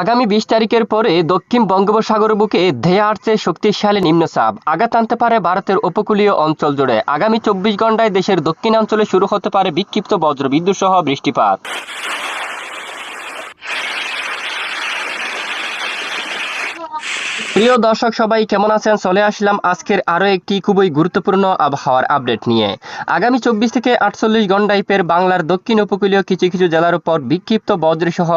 আগামী বিশ তারিখের পরে দক্ষিণ বঙ্গোপসাগর বুকে ধেয়ে আসছে শক্তিশালী নিম্নচাপ। আঘাত আনতে পারে ভারতের উপকূলীয় অঞ্চল জুড়ে। আগামী চব্বিশ ঘন্টায় দেশের দক্ষিণাঞ্চলে শুরু হতে পারে বিক্ষিপ্ত বজ্রবিদ্যুৎ সহ বৃষ্টিপাত। প্রিয় দর্শক, সবাই কেমন আছেন? চলে আসলাম আজকের আরও একটি খুবই গুরুত্বপূর্ণ আবহাওয়ার আপডেট নিয়ে। আগামী চব্বিশ থেকে আটচল্লিশ ঘন্টায় পের বাংলার দক্ষিণ উপকূলীয় কিছু কিছু জেলার উপর বিক্ষিপ্ত বজ্রসহ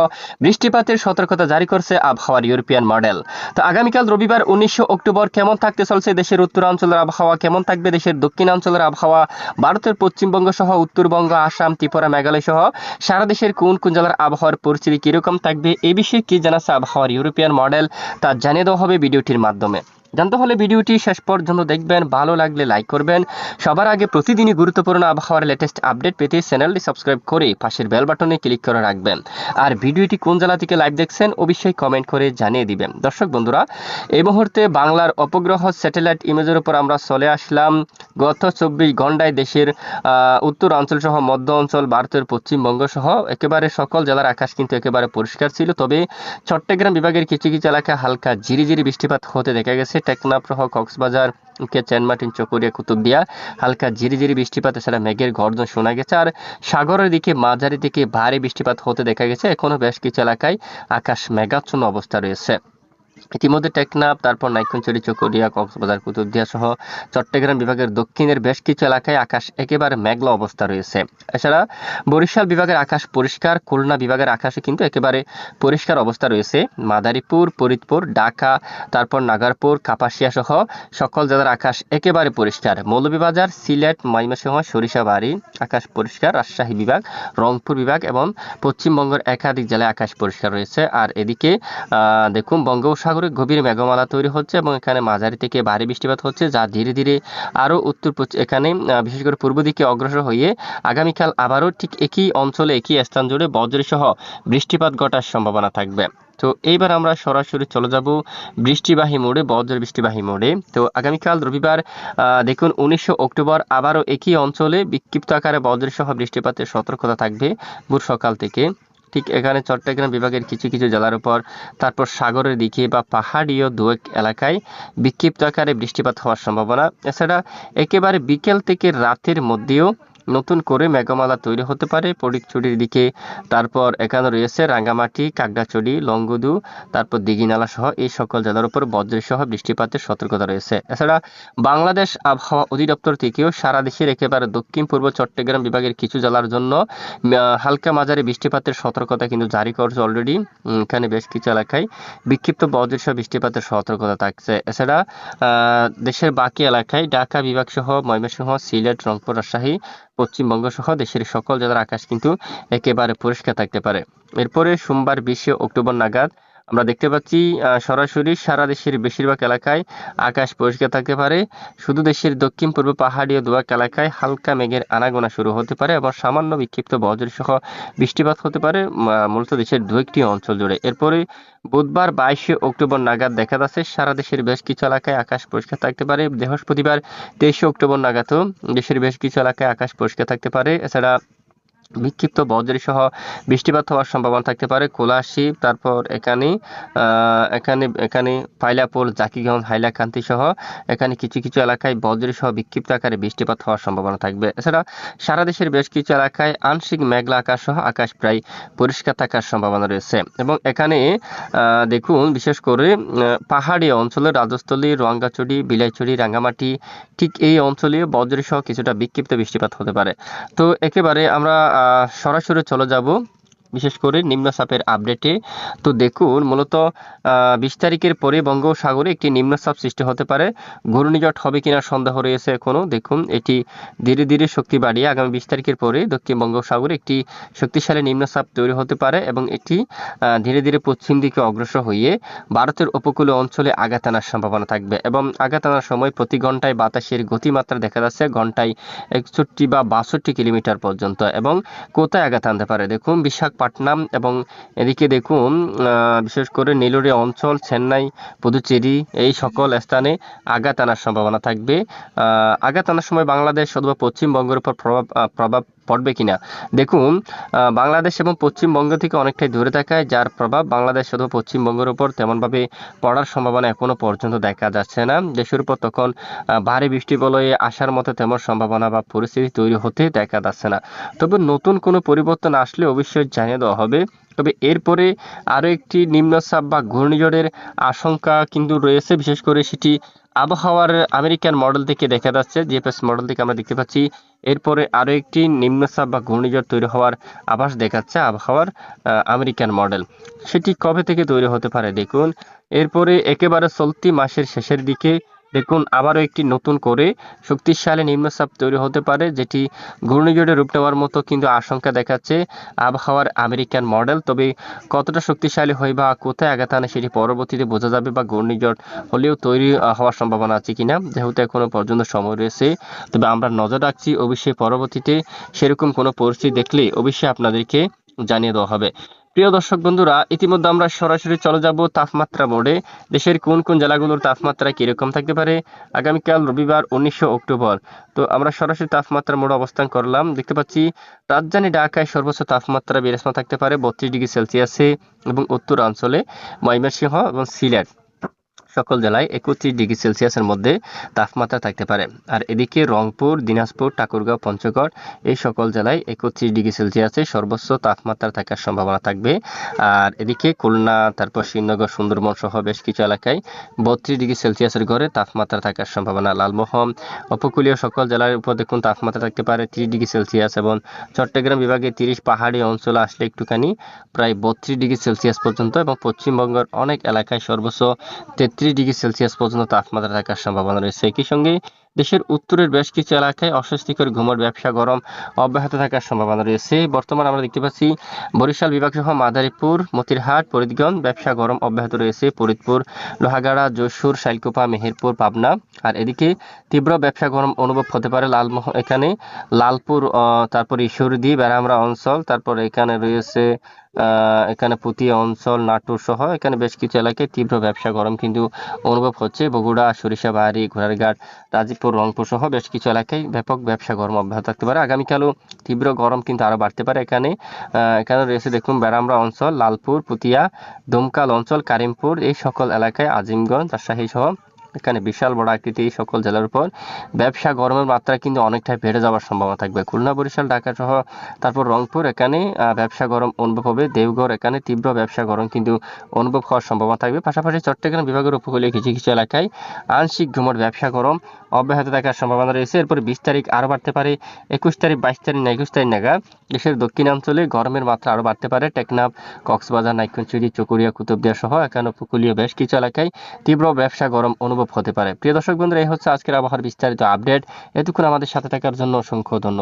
বৃষ্টিপাতের সতর্কতা জারি করছে আবহাওয়ার ইউরোপিয়ান মডেল। তো আগামীকাল রবিবার উনিশশো অক্টোবর কেমন থাকতে চলছে দেশের উত্তরাঞ্চলের আবহাওয়া, কেমন থাকবে দেশের দক্ষিণাঞ্চলের আবহাওয়া, ভারতের পশ্চিমবঙ্গ সহ উত্তরবঙ্গ, আসাম, ত্রিপুরা মেঘালয় সহ সারা দেশের কোন কোন জেলার আবহাওয়ার পরিস্থিতি কীরকম থাকবে এ বিষয়ে কি জানাচ্ছে আবহাওয়ার ইউরোপিয়ান মডেল তা জানিয়ে দেওয়া হবে ভিডিওটির মাধ্যমে। জানতে হলে ভিডিওটি শেষ পর্যন্ত দেখবেন, ভালো লাগলে লাইক করবেন। সবার আগে প্রতিদিনই গুরুত্বপূর্ণ আবহাওয়ার লেটেস্ট আপডেট পেতে চ্যানেলটি সাবস্ক্রাইব করে পাশের বেল বাটনে ক্লিক করে রাখবেন। আর ভিডিওটি কোন জেলা থেকে লাইভ দেখছেন অবশ্যই কমেন্ট করে জানিয়ে দিবেন। দর্শক বন্ধুরা, এই মুহূর্তে বাংলার অপগ্রহ স্যাটেলাইট ইমেজের উপর আমরা চলে আসলাম। গত চব্বিশ ঘন্টায় দেশের উত্তর অঞ্চল সহ মধ্য অঞ্চল, ভারতের পশ্চিমবঙ্গ সহ একেবারে সকল জেলার আকাশ কিন্তু একেবারে পরিষ্কার ছিল। তবে চট্টগ্রাম বিভাগের কিছু কিছু এলাকায় হালকা ঝিরিঝিরি বৃষ্টিপাত হতে দেখা গেছে। টেকনাফ টেকনাপ্রহ কক্সবাজার, কে চেনমাটিন চকরিয়া, কুতুবদিয়া। হালকা ঝিরিঝিরি বৃষ্টিপাত, এছাড়া মেঘের গর্জন শোনা গেছে। আর সাগরের দিকে, মাঝারি দিকে ভারী বৃষ্টিপাত হতে দেখা গেছে। এখনও বেশ কিছু এলাকায় আকাশ মেঘাচ্ছন্ন অবস্থা রয়েছে। ইতিমধ্যে টেকনাফ, তারপর নাইকুঞ্চুরি চকরিয়া কক্সবাজার, কুতুবদিয়া সহ চট্টগ্রাম বিভাগের দক্ষিণের বেশ কিছু এলাকায় আকাশ একেবারে মেঘলা অবস্থা রয়েছে। এছাড়া বরিশাল বিভাগের আকাশ পরিষ্কার, খুলনা বিভাগের আকাশে কিন্তু একেবারে পরিষ্কার অবস্থা রয়েছে। মাদারীপুর, ফরিদপুর, ঢাকা, তারপর নাগারপুর, কাপাসিয়া সহ সকল জেলার আকাশ একেবারে পরিষ্কার। মৌলভীবাজার, সিলেট, ময়মনসিংহ, সরিষাবাড়ি আকাশ পরিষ্কার। রাজশাহী বিভাগ, রংপুর বিভাগ এবং পশ্চিমবঙ্গের একাধিক জেলায় আকাশ পরিষ্কার রয়েছে। আর এদিকে দেখুন, বঙ্গোপসাগরে গভীর মেঘমালা তৈরি হচ্ছে এবং এখানে মাঝারি থেকে ভারী বৃষ্টিপাত হচ্ছে, যা ধীরে ধীরে আরও উত্তর এখানে বিশেষ করে পূর্ব দিকে অগ্রসর হয়ে আগামীকাল আবারও ঠিক একই অঞ্চলে একই স্থান জুড়ে বজ্রসহ বৃষ্টিপাত ঘটার সম্ভাবনা থাকবে। তো এইবার আমরা সরাসরি চলে যাব বৃষ্টিবাহী মোড়ে, বজ্র বৃষ্টিবাহী মোড়ে। তো আগামীকাল রবিবার দেখুন উনিশশো অক্টোবর আবারও একই অঞ্চলে বিক্ষিপ্ত আকারে বজ্রসহ বৃষ্টিপাতের সতর্কতা থাকবে ভোর সকাল থেকে। ঠিক এখানে চট্টগ্রাম বিভাগের কিছু কিছু জেলার উপর, তারপর সাগরের দিকে বা পাহাড়ীয় দু এলাকায় বিক্ষিপ্ত আকারে বৃষ্টিপাত হওয়ার সম্ভাবনা। এছাড়া একেবারে বিকেল থেকে রাতের মধ্যেও নতুন করে মেঘমালা তৈরি হতে পারে ফটিকছড়ির দিকে। তারপর এখানে রয়েছে রাঙ্গামাটি কাকড়াছড়ি লংগুদু, তারপর দিঘিনালা সহ এই সকল জেলার উপর বজ্রসহ বৃষ্টিপাতের সতর্কতা রয়েছে। এছাড়া বাংলাদেশ আবহাওয়া অধিদপ্তর থেকেও সারা দেশের একেবারে দক্ষিণ পূর্ব চট্টগ্রাম বিভাগের কিছু জেলার জন্য হালকা মাঝারি বৃষ্টিপাতের সতর্কতা কিন্তু জারি করছে অলরেডি এখানে বেশ কিছু এলাকায় বিক্ষিপ্ত বজ্রসহ বৃষ্টিপাতের সতর্কতা থাকছে। এছাড়া দেশের বাকি এলাকায় ঢাকা বিভাগ সহ ময়মনসিংহ, সিলেট, রংপুর, রাজশাহী পশ্চিমবঙ্গ সহ দেশের সকল জেলার আকাশ কিন্তু একেবারে পরিষ্কার থাকতে পারে। এরপরে সোমবার বিশে অক্টোবর নাগাদ আমরা দেখতে পাচ্ছি সরাসরি সারা দেশের বেশিরভাগ এলাকায় আকাশ পরিষ্কার থাকতে পারে। শুধু দেশের দক্ষিণ, পূর্ব পাহাড়ি ও দোয়াক এলাকায় হালকা মেঘের আনাগোনা শুরু হতে পারে এবং সামান্য বিক্ষিপ্ত বজ্রসহ বৃষ্টিপাত হতে পারে মূলত দেশের দু একটি অঞ্চল জুড়ে। এরপরে বুধবার বাইশে অক্টোবর নাগাদ দেখা যাচ্ছে, সারা দেশের বেশ কিছু এলাকায় আকাশ পরিষ্কার থাকতে পারে। বৃহস্পতিবার তেইশে অক্টোবর নাগাদও দেশের বেশ কিছু এলাকায় আকাশ পরিষ্কার থাকতে পারে। এছাড়া বিক্ষিপ্ত বজ্রী সহ বৃষ্টিপাত হওয়ার সম্ভাবনা থাকতে পারে। কোলাশি তারপর এখানে এখানে এখানে পাইলাপুর, জাকিগঞ্জ হাইলাকান্তি সহ এখানে কিছু কিছু এলাকায় বজ্রী সহ বিক্ষিপ্ত আকারে বৃষ্টিপাত হওয়ার সম্ভাবনা থাকবে। এছাড়া সারা দেশের বেশ কিছু এলাকায় আংশিক মেঘলা আকাশ সহ আকাশ প্রায় পরিষ্কার থাকার সম্ভাবনা রয়েছে। এবং এখানে দেখুন, বিশেষ করে পাহাড়ি অঞ্চলে রাজস্থলী রঙ্গাচড়ি বিলাইচড়ি রাঙ্গামাটি, ঠিক এই অঞ্চলে বজ্রী সহ কিছুটা বিক্ষিপ্ত বৃষ্টিপাত হতে পারে। তো একেবারে আমরা সরাসরি চলে যাব। বিশেষ করে নিম্নচাপের আপডেটে তো দেখুন, মূলত বিশ তারিখের পরে বঙ্গোপসাগরে একটি নিম্নচাপ সৃষ্টি হতে পারে। ঘূর্ণিঝড় হবে কিনা সন্দেহ রয়েছে এখনও। দেখুন, এটি ধীরে ধীরে শক্তি বাড়িয়ে আগামী বিশ তারিখের পরে দক্ষিণ বঙ্গোপসাগরে একটি শক্তিশালী নিম্নচাপ তৈরি হতে পারে এবং এটি ধীরে ধীরে পশ্চিম দিকে অগ্রসর হয়ে ভারতের উপকূলীয় অঞ্চলে আঘাত আনার সম্ভাবনা থাকবে এবং আঘাত আনার সময় প্রতি ঘন্টায় বাতাসের গতিমাত্রা দেখা যাচ্ছে ঘন্টায় একষট্টি বা বাষট্টি কিলোমিটার পর্যন্ত এবং কোথায় আঘাত আনতে পারে। দেখুন বিশাখাপট্টনম এবং এদিকে দেখুন বিশেষ করে নীলুরি অঞ্চল, চেন্নাই, পুদুচেরি, এই সকল স্থানে আঘাত আনার সম্ভাবনা থাকবে। আঘাত আনার সময় বাংলাদেশ অথবা পশ্চিমবঙ্গের উপর প্রভাব প্রভাব পড়বে কিনা? দেখুন বাংলাদেশ এবং পশ্চিমবঙ্গ থেকে অনেকটাই দূরে থাকায় যার প্রভাব বাংলাদেশ অথবা পশ্চিমবঙ্গের উপর তেমনভাবে পড়ার সম্ভাবনা এখনও পর্যন্ত দেখা যাচ্ছে না। দেশের উপর তখন ভারী বৃষ্টি বলয়ে আসার মতো তেমন সম্ভাবনা বা পরিস্থিতি তৈরি হতে দেখা যাচ্ছে না। তবে নতুন কোনো পরিবর্তন আসলে অবশ্যই জানিয়ে দেওয়া হবে। তবে এরপরে আরও একটি নিম্নচাপ বা ঘূর্ণিঝড়ের আশঙ্কা কিন্তু রয়েছে। বিশেষ করে সেটি আবহাওয়ার আমেরিকান মডেল থেকে দেখা যাচ্ছে, জিএফএস মডেল থেকে আমরা দেখতে পাচ্ছি। এরপরে আরও একটি নিম্নচাপ বা ঘূর্ণিঝড় তৈরি হওয়ার আভাস দেখাচ্ছে আবহাওয়ার আমেরিকান মডেল। সেটি কবে থেকে তৈরি হতে পারে দেখুন। এরপরে একেবারে চলতি মাসের শেষের দিকে দেখুন, আবারও একটি নতুন করে শক্তিশালী নিম্নচাপ তৈরি হতে পারে, যেটি ঘূর্ণিঝড়ে রূপ নেওয়ার মতো কিন্তু আশঙ্কা দেখাচ্ছে আবহাওয়ার আমেরিকান মডেল। তবে কতটা শক্তিশালী হয় বা কোথায় আঘাত আনে সেটি পরবর্তীতে বোঝা যাবে বা ঘূর্ণিঝড় হলেও তৈরি হওয়ার সম্ভাবনা আছে কিনা, যেহেতু এখনও পর্যন্ত সময় রয়েছে। তবে আমরা নজর রাখছি, অবশ্যই পরবর্তীতে সেরকম কোনো পরিস্থিতি দেখলে অবশ্যই আপনাদেরকে জানিয়ে দেওয়া হবে। প্রিয় দর্শক বন্ধুরা, ইতিমধ্যে আমরা সরাসরি চলে যাব তাপমাত্রা বোর্ডে। দেশের কোন কোন জেলাগুলোর তাপমাত্রা কীরকম থাকতে পারে? আগামীকাল রবিবার উনিশশো অক্টোবর। তো আমরা সরাসরি তাপমাত্রা মোড়ে অবস্থান করলাম। দেখতে পাচ্ছি, রাজধানী ঢাকায় সর্বোচ্চ তাপমাত্রা বিরাজমান থাকতে পারে বত্রিশ ডিগ্রি সেলসিয়াসে এবং উত্তরাঞ্চলে ময়মনসিংহ এবং সিলেট। সকল জেলায় একত্রিশ ডিগ্রি সেলসিয়াসের মধ্যে তাপমাত্রা থাকতে পারে। আর এদিকে রংপুর, দিনাজপুর, ঠাকুরগাঁও, পঞ্চগড়, এই সকল জেলায় একত্রিশ ডিগ্রি সেলসিয়াসে সর্বোচ্চ তাপমাত্রা থাকার সম্ভাবনা থাকবে। আর এদিকে খুলনা, তারপর শ্রীনগর সুন্দরবন সহ বেশ কিছু এলাকায় বত্রিশ ডিগ্রি সেলসিয়াসের ঘরে তাপমাত্রা থাকার সম্ভাবনা। লালমোহন, উপকূলীয় সকল জেলার উপর দেখুন তাপমাত্রা থাকতে পারে ত্রিশ ডিগ্রি সেলসিয়াস এবং চট্টগ্রাম বিভাগে তিরিশ, পাহাড়ি অঞ্চলে আসলে একটুখানি প্রায় বত্রিশ ডিগ্রি সেলসিয়াস পর্যন্ত এবং পশ্চিমবঙ্গের অনেক এলাকায় সর্বোচ্চ ডিগ্রি সেলসিয়াস পর্যন্ত তাপমাত্রা থাকার সম্ভাবনা রয়েছে। একই সঙ্গে দেশের উত্তরের বেশ কিছু এলাকায় অস্বস্তিকর ঘুমর ব্যবসা গরম অব্যাহত থাকার সম্ভাবনা রয়েছে। বর্তমানে আমরা দেখতে পাচ্ছি বরিশাল বিভাগ সহ মাদারীপুর, মতিরহাট, ফরিদগঞ্জ ব্যবসা গরম অব্যাহত রয়েছে। ফরিদপুর, লোহাগাড়া, যশোর, শাইলকুপা, মেহেরপুর, পাবনা। আর এদিকে তীব্র ব্যবসা গরম অনুভব হতে পারে লালমোহ এখানে। লালপুর তারপর ঈশ্বরদী, বেড়ামরা অঞ্চল, তারপর এখানে রয়েছে এখানে পুতিয়া অঞ্চল, নাটোর সহ এখানে বেশ কিছু এলাকায় তীব্র ব্যবসা গরম কিন্তু অনুভব হচ্ছে। বগুড়া, সরিষাবাড়ি, ঘোড়ারঘাট, রাজীবপুর রংপুর সহ বেশ কিছু এলাকায় ব্যাপক ব্যবসা গরম অব্যাহত থাকতে পারে। আগামীকালও তীব্র গরম কিন্তু আরও বাড়তে পারে এখানে। এখানে রয়েছে দেখুন বেরামরা অঞ্চল, লালপুর, পুতিয়া, দমকাল অঞ্চল, কারিমপুর, এই সকল এলাকায় আজিমগঞ্জ, রাজশাহী সহ এখানে বিশাল বড় আকৃতি এই সকল জেলার উপর। ব্যবসা গরমের মাত্রা কিন্তু অনেকটাই বেড়ে যাওয়ার সম্ভাবনা থাকবে। খুলনা, বরিশাল, ঢাকা সহ তারপর রংপুর এখানে ব্যবসা গরম অনুভব হবে। দেওঘর এখানে তীব্র ব্যবসা গরম কিন্তু অনুভব হওয়ার সম্ভাবনা থাকবে। পাশাপাশি চট্টগ্রাম বিভাগের উপকূলীয় কিছু কিছু এলাকায় আংশিক ঘুমর ব্যবসা গরম অব্যাহত থাকার সম্ভাবনা রয়েছে। এরপর বিশ তারিখ আরও বাড়তে পারে। একুশ তারিখ, বাইশ তারিখ না একুশ তারিখ নাগাদ দেশের দক্ষিণাঞ্চলে গরমের মাত্রা আরও বাড়তে পারে। টেকনাফ, কক্সবাজার নাইকুঞ্চুরি চকুরিয়া, কুতুবদিয়া সহ এখানে উপকূলীয় বেশ কিছু এলাকায় তীব্র ব্যবসা গরম অনুভব হতে পারে। প্রিয় দর্শক বন্ধুরা, এই হচ্ছে আজকের আবহাওয়ার বিস্তারিত আপডেট। এতক্ষণ আমাদের সাথে থাকার জন্য অসংখ্য ধন্যবাদ।